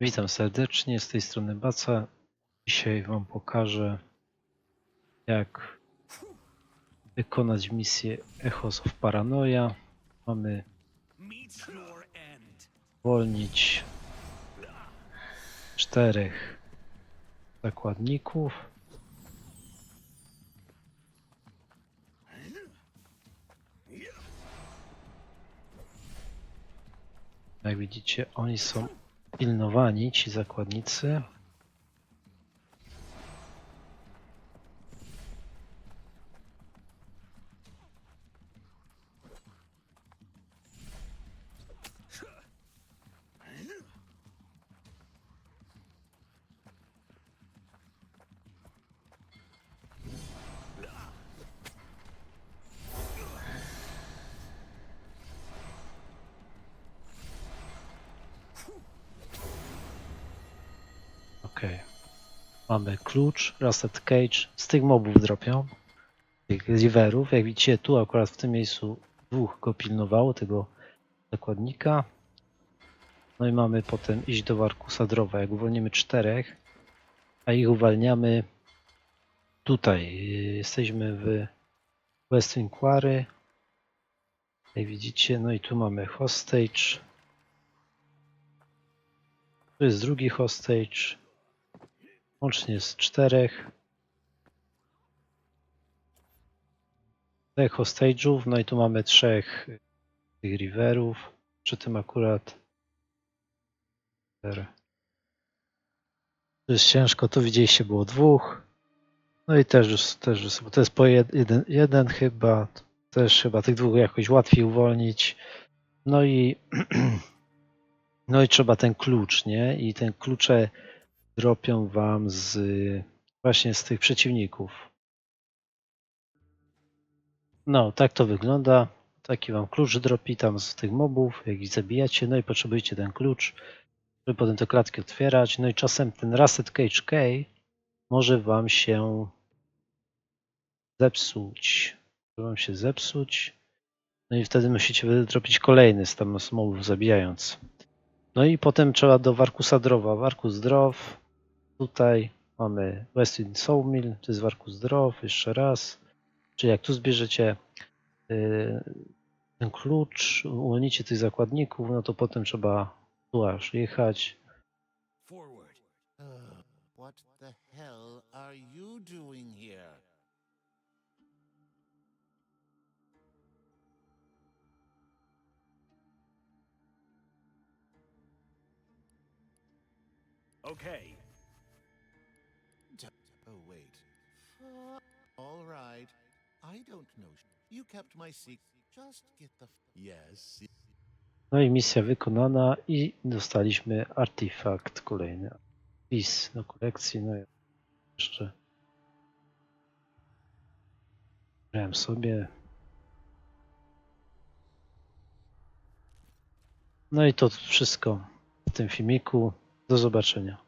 Witam serdecznie, z tej strony Baca. Dzisiaj Wam pokażę, jak wykonać misję Echoes of Paranoia. Mamy zwolnić czterech zakładników. Jak widzicie, oni są pilnowani, ci zakładnicy. Mamy klucz, Rusted Cage. Z tych mobów dropią. Tych riverów. Jak widzicie, tu akurat w tym miejscu dwóch go pilnowało, tego zakładnika. No i mamy potem iść do Warkusa Drowa. Jak uwolnimy czterech, a ich uwalniamy tutaj. Jesteśmy w Western Quarry. Jak widzicie, no i tu mamy hostage. Tu jest drugi hostage. Łącznie jest czterech. Trzech hostage'ów, no i tu mamy trzech tych riverów. Przy tym akurat. To jest ciężko, tu widzieliście było dwóch. No i też, już- też już- to jest po jed, jeden, jeden chyba. Też chyba tych dwóch jakoś łatwiej uwolnić. No i no i trzeba ten klucz, nie? I ten klucze dropią wam z właśnie z tych przeciwników. No, tak to wygląda. Taki wam klucz dropi tam z tych mobów, jak ich zabijacie, no i potrzebujecie ten klucz, żeby potem te klatki otwierać. No i czasem ten Rusted Cage Key może wam się zepsuć. Może wam się zepsuć. No i wtedy musicie wydropić kolejny z tam mobów zabijając. No i potem trzeba do Warkusa Drowa. Warkus Drow. Tutaj mamy Westwind Sawmill, to jest Warkus Drow, jeszcze raz. Czyli jak tu zbierzecie yy, ten klucz, uwolnicie tych zakładników, no to potem trzeba tu aż jechać. Uh, what the hell are you doing here? Okay. Oh, wait. All right. I don't know. You kept my secret. Just get the. Yes. No i misja wykonana i dostaliśmy artefakt kolejny. Wpis do kolekcji, no i jeszcze brałem sobie. No i to wszystko w tym filmiku. Do zobaczenia.